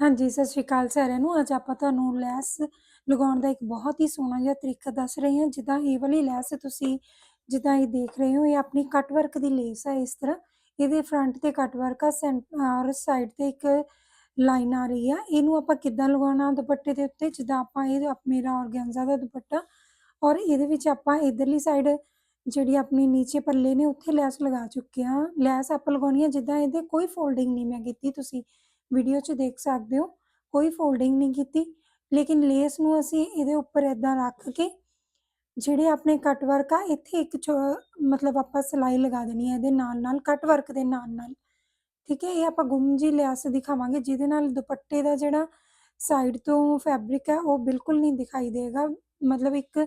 ਹਾਂਜੀ, ਸਤਿ ਸ਼੍ਰੀ ਅਕਾਲ ਸਾਰਿਆਂ ਨੂੰ। ਅੱਜ ਆਪਾਂ ਤੁਹਾਨੂੰ ਲੈਸ ਲਗਾਉਣ ਦਾ ਇੱਕ ਬਹੁਤ ਹੀ ਸੋਹਣਾ ਜਿਹਾ ਤਰੀਕਾ ਦੱਸ ਰਹੀ ਹਾਂ। ਜਿੱਦਾਂ ਇਹ ਵਾਲੀ ਲੈਸ ਤੁਸੀਂ ਜਿੱਦਾਂ ਇਹ ਦੇਖ ਰਹੇ ਹੋ, ਇਹ ਆਪਣੀ ਕੱਟ ਵਰਕ ਦੀ ਲੇਸ ਹੈ ਇਸ ਤਰ੍ਹਾਂ। ਇਹਦੇ ਫਰੰਟ ਤੇ ਕੱਟ ਵਰਕ ਆ ਸੈਂ ਔਰ ਸਾਈਡ ਤੇ ਇੱਕ ਲਾਈਨ ਆ ਰਹੀ ਆ। ਇਹਨੂੰ ਆਪਾਂ ਕਿੱਦਾਂ ਲਗਾਉਣਾ ਦੁਪੱਟੇ ਦੇ ਉੱਤੇ, ਜਿੱਦਾਂ ਆਪਾਂ ਇਹ ਮੇਰਾ ਔਰਗੈਂਜ਼ਾ ਦਾ ਦੁਪੱਟਾ ਔਰ ਇਹਦੇ ਵਿੱਚ ਆਪਾਂ ਇਧਰਲੀ ਸਾਈਡ ਜਿਹੜੀ ਆਪਣੀ ਨੀਚੇ ਪੱਲੇ ਨੇ ਉੱਥੇ ਲੈਸ ਲਗਾ ਚੁੱਕੇ ਹਾਂ। ਲੈਸ ਆਪਾਂ ਲਗਾਉਣੀ ਆ ਜਿੱਦਾਂ ਇਹਦੇ ਕੋਈ ਫੋਲਡਿੰਗ ਨਹੀਂ ਮੈਂ ਕੀਤੀ ਤੁਸੀਂ ਵੀਡੀਓ 'ਚ ਦੇਖ ਸਕਦੇ ਹੋ। ਕੋਈ ਫੋਲਡਿੰਗ ਨਹੀਂ ਕੀਤੀ। ਲੇਕਿਨ ਲੇਸ ਨੂੰ ਅਸੀਂ ਇਹਦੇ ਉੱਪਰ ਇਦਾਂ ਰੱਖ ਕੇ, ਜਿਹੜੇ ਆਪਣੇ ਕੱਟ ਵਰਕ ਆ, ਇੱਥੇ ਇੱਕ ਮਤਲਬ ਆਪਾਂ ਸਲਾਈ ਲਗਾ ਦੇਣੀ ਹੈ ਇਹਦੇ ਨਾਲ ਨਾਲ ਕੱਟ ਵਰਕ ਦੇ ਨਾਲ ਨਾਲ। ਠੀਕ ਹੈ, ਇਹ ਆਪਾਂ ਗੁੰਮ ਜੀ ਲੈਸ ਦਿਖਾਵਾਂਗੇ, ਜਿਹਦੇ ਨਾਲ ਦੁਪੱਟੇ ਦਾ ਜਿਹੜਾ ਸਾਈਡ ਤੋਂ ਫੈਬਰਿਕ ਹੈ ਉਹ ਬਿਲਕੁਲ ਨਹੀਂ ਦਿਖਾਈ ਦੇਗਾ। ਮਤਲਬ ਇੱਕ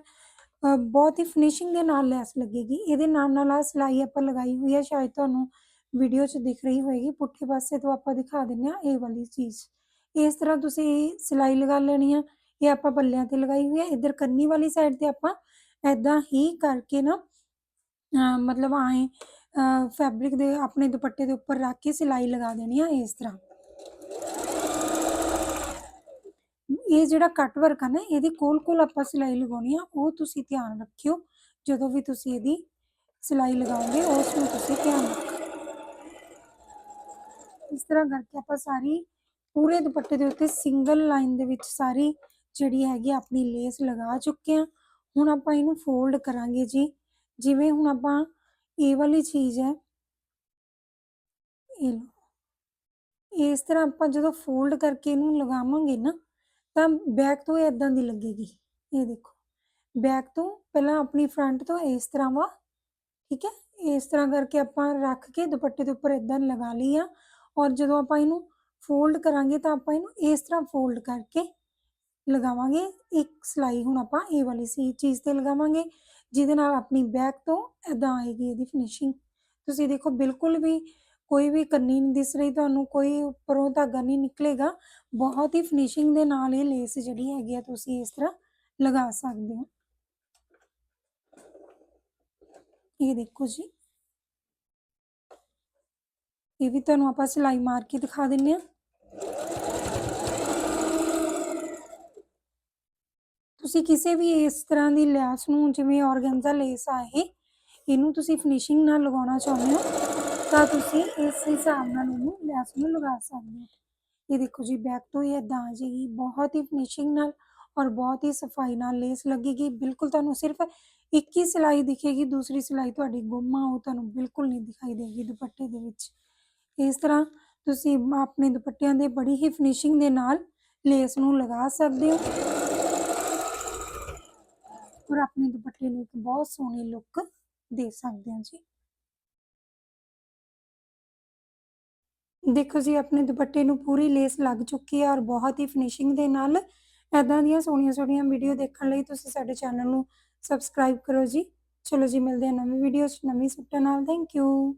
ਬਹੁਤ ਹੀ ਫਿਨਿਸ਼ਿੰਗ ਦੇ ਨਾਲ ਲੈਸ ਲੱਗੇਗੀ। ਇਹਦੇ ਨਾਲ ਨਾਲ ਆ ਸਲਾਈ ਆਪਾਂ ਲਗਾਈ ਹੋਈ ਹੈ ਸ਼ਾਇਦ ਤੁਹਾਨੂੰ ਵੀਡੀਓ 'ਚ ਦਿਖ ਰਹੀ ਹੋਏਗੀ, ਪੁੱਠੇ ਪਾਸੇ ਤੋਂ ਆਪਾਂ ਦਿਖਾ ਦਿੰਨੇ ਆ ਇਹ ਵਾਲੀ ਚੀਜ਼। ਇਸ ਤਰ੍ਹਾਂ ਤੁਸੀਂ ਸਿਲਾਈ ਲਗਾ ਲੈਣੀ ਆ, ਇਹ ਆਪਾਂ ਪੱਲਿਆਂ ਤੇ ਲਗਾਈ ਹੋਈ ਹੈ ਇਧਰ ਕੰਨੀ ਵਾਲੀ ਸਾਈਡ ਤੇ ਆਪਾਂ ਐਦਾਂ ਹੀ ਕਰਕੇ ਨਾ ਮਤਲਬ ਆਏ ਫੈਬਰਿਕ ਦੇ ਆਪਣੇ ਦੁਪੱਟੇ ਦੇ ਉੱਪਰ ਰੱਖ ਕੇ ਸਿਲਾਈ ਲਗਾ ਦੇਣੀ ਆ ਇਸ ਤਰ੍ਹਾਂ। ਇਹ ਜਿਹੜਾ ਕੱਟ ਵਰਕ ਆ ਨਾ, ਇਹਦੇ ਕੋਲ ਕੋਲ ਆਪਾਂ ਸਿਲਾਈ ਲਗਾਉਣੀ ਆ, ਉਹ ਤੁਸੀਂ ਧਿਆਨ ਰੱਖਿਓ, ਜਦੋਂ ਵੀ ਤੁਸੀਂ ਇਹਦੀ ਸਿਲਾਈ ਲਗਾਓਗੇ, ਉਸ ਨੂੰ ਤੁਸੀਂ ਧਿਆਨ ਰੱਖਿਓ। ਇਸ ਤਰ੍ਹਾਂ ਕਰਕੇ ਆਪਾਂ ਸਾਰੀ, ਪੂਰੇ ਦੁਪੱਟੇ ਦੇ ਉੱਤੇ ਸਿੰਗਲ ਲਾਈਨ ਦੇ ਵਿੱਚ ਸਾਰੀ ਜਿਹੜੀ ਹੈਗੀ ਆਪਣੀ ਲੇਸ ਲਗਾ ਚੁੱਕੇ ਆ ਹੁਣ ਆਪਾਂ ਇਹਨੂੰ ਫੋਲਡ ਕਰਾਂਗੇ ਜੀ। ਜਿਵੇਂ ਹੁਣ ਆਪਾਂ ਇਹ ਵਾਲੀ ਚੀਜ਼ ਹੈ, ਇਹ ਇਸ ਤਰ੍ਹਾਂ ਆਪਾਂ ਜਦੋਂ ਫੋਲਡ ਕਰਕੇ ਇਹਨੂੰ ਲਗਾਵਾਂਗੇ ਨਾ, ਤਾਂ ਬੈਕ ਤੋਂ ਇਹ ਇਦਾਂ ਦੀ ਲੱਗੇਗੀ। ਇਹ ਦੇਖੋ ਬੈਕ ਤੋਂ ਪਹਿਲਾਂ ਆਪਣੀ ਫਰੰਟ ਤੋਂ ਇਸ ਤਰ੍ਹਾਂ ਵਾ, ਠੀਕ ਹੈ? ਇਸ ਤਰ੍ਹਾਂ ਕਰਕੇ ਆਪਾਂ ਰੱਖ ਕੇ ਦੁਪੱਟੇ ਦੇ ਉੱਪਰ ਇਦਾਂ ਲਗਾ ਲਈ ਆ ਔਰ ਜਦੋਂ ਆਪਾਂ ਇਹਨੂੰ ਫੋਲਡ ਕਰਾਂਗੇ ਤਾਂ ਆਪਾਂ ਇਹਨੂੰ ਇਸ ਤਰ੍ਹਾਂ ਫੋਲਡ ਕਰਕੇ ਲਗਾਵਾਂਗੇ। ਇੱਕ ਸਲਾਈ ਹੁਣ ਆਪਾਂ ਇਹ ਵਾਲੀ ਸੀ ਚੀਜ਼ ਤੇ ਲਗਾਵਾਂਗੇ, ਜਿਹਦੇ ਨਾਲ ਆਪਣੀ ਬੈਕ ਤੋਂ ਇਦਾਂ ਆਏਗੀ ਇਹਦੀ ਫਿਨਿਸ਼ਿੰਗ ਤੁਸੀਂ ਦੇਖੋ ਬਿਲਕੁਲ ਵੀ ਕੋਈ ਵੀ ਕੰਨੀ ਨਹੀਂ ਦਿਸ ਰਹੀ, ਤੁਹਾਨੂੰ ਕੋਈ ਉੱਪਰੋਂ ਧਾਗਾ ਨਹੀਂ ਨਿਕਲੇਗਾ। ਬਹੁਤ ਹੀ ਫਿਨਿਸ਼ਿੰਗ ਦੇ ਨਾਲ ਇਹ ਲੇਸ ਜਿਹੜੀ ਹੈਗੀ ਆ, ਤੁਸੀਂ ਇਸ ਤਰ੍ਹਾਂ ਲਗਾ ਸਕਦੇ ਹੋ। ਇਹ ਦੇਖੋ ਜੀ। ਇਹ ਵੀ ਤੁਹਾਨੂੰ ਆਪਾਂ ਸਿਲਾਈ ਮਾਰ ਕੇ ਦਿਖਾ ਦਿੰਨੇ ਆ ਤੁਸੀਂ ਕਿਸੇ ਵੀ ਇਸ ਤਰ੍ਹਾਂ ਦੀ ਲੈਸ ਨੂੰ ਜਿਵੇਂ ਔਰਗੈਂਜ਼ਾ ਲੇਸ ਆ ਇਹ ਇਹਨੂੰ ਤੁਸੀਂ ਫਿਨਿਸ਼ਿੰਗ ਨਾਲ ਲਗਾਉਣਾ ਚਾਹੁੰਦੇ ਹੋ ਤਾਂ ਤੁਸੀਂ ਇਸ ਹਿਸਾਬ ਨਾਲ ਇਹਨੂੰ ਲੈਸ ਨੂੰ ਲਗਾ ਸਕਦੇ ਹੋ ਇਹ ਦੇਖੋ ਜੀ ਬੈਕ ਤੋਂ ਇਹ ਇਦਾਂ ਆ ਜਾਏਗੀ ਬਹੁਤ ਹੀ ਫਿਨਿਸ਼ਿੰਗ ਨਾਲ ਔਰ ਬਹੁਤ ਹੀ ਸਫ਼ਾਈ ਨਾਲ ਲੇਸ ਲੱਗੇਗੀ ਬਿਲਕੁਲ ਤੁਹਾਨੂੰ ਸਿਰਫ ਇੱਕ ਹੀ ਸਿਲਾਈ ਦਿਖੇਗੀ ਦੂਸਰੀ ਸਿਲਾਈ ਤੁਹਾਡੀ ਗੁੰਮ ਆ ਉਹ ਤੁਹਾਨੂੰ ਬਿਲਕੁਲ ਨਹੀਂ ਦਿਖਾਈ ਦੇਗੀ ਦੁਪੱਟੇ ਦੇ ਵਿੱਚ ਇਸ ਤਰ੍ਹਾਂ ਤੁਸੀਂ ਆਪਣੇ ਦੁਪੱਟਿਆਂ ਦੇ ਬੜੀ ਹੀ ਫਿਨਿਸ਼ਿੰਗ ਦੇ ਨਾਲ ਲੇਸ ਨੂੰ ਲਗਾ ਸਕਦੇ ਹੋ। ਔਰ ਆਪਣੇ ਦੁਪੱਟੇ ਨੂੰ ਇੱਕ ਬਹੁਤ ਸੋਹਣੀ ਲੁੱਕ ਦੇ ਸਕਦੇ ਹੋ ਜੀ। ਦੇਖੋ ਜੀ, ਆਪਣੇ ਦੁਪੱਟੇ ਨੂੰ ਪੂਰੀ ਲੇਸ ਲੱਗ ਚੁੱਕੀ ਹੈ ਔਰ ਬਹੁਤ ਹੀ ਫਿਨਿਸ਼ਿੰਗ ਦੇ ਨਾਲ ਐਦਾਂ ਦੀਆਂ ਸੋਹਣੀਆਂ ਸੋਹਣੀਆਂ ਵੀਡੀਓ ਦੇਖਣ ਲਈ ਤੁਸੀਂ ਸਾਡੇ ਚੈਨਲ ਨੂੰ ਸਬਸਕ੍ਰਾਈਬ ਕਰੋ ਜੀ। ਚਲੋ ਜੀ, ਮਿਲਦੇ ਹਾਂ ਨਵੀਂ ਵੀਡੀਓ 'ਚ ਨਵੀਂ ਸੁੱਟਾਂ ਨਾਲ। Thank you